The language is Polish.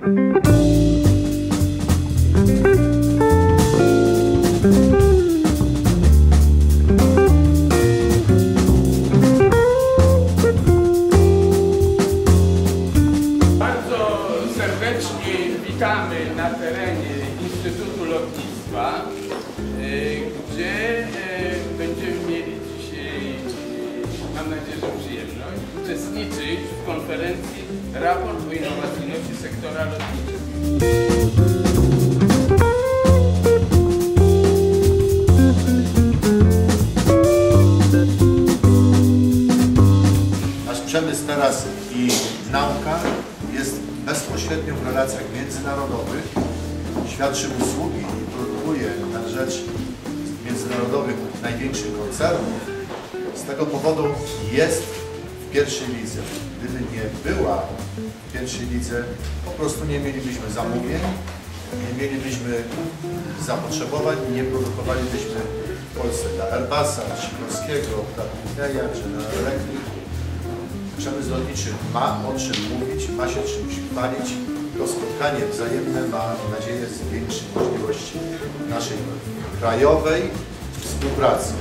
Bardzo serdecznie witamy na terenie Instytutu Lotnictwa, nadzieję, że przyjemność, uczestniczyć w konferencji Raport o innowacyjności sektora lotniczego. Przemysł teraz i nauka jest bezpośrednio w relacjach międzynarodowych, świadczy usługi i produkuje na rzecz międzynarodowych największych koncernów. Z tego powodu jest w pierwszej lidze. Gdyby nie była w pierwszej lidze, po prostu nie mielibyśmy zamówień, nie mielibyśmy zapotrzebowań, nie produkowalibyśmy w Polsce dla Airbusa, Sikorskiego, dla Pinkeya czy na Electric. Przemysł lotniczy ma o czym mówić, ma się czymś chwalić. To spotkanie wzajemne ma, mam nadzieję, zwiększyć możliwości naszej krajowej współpracy.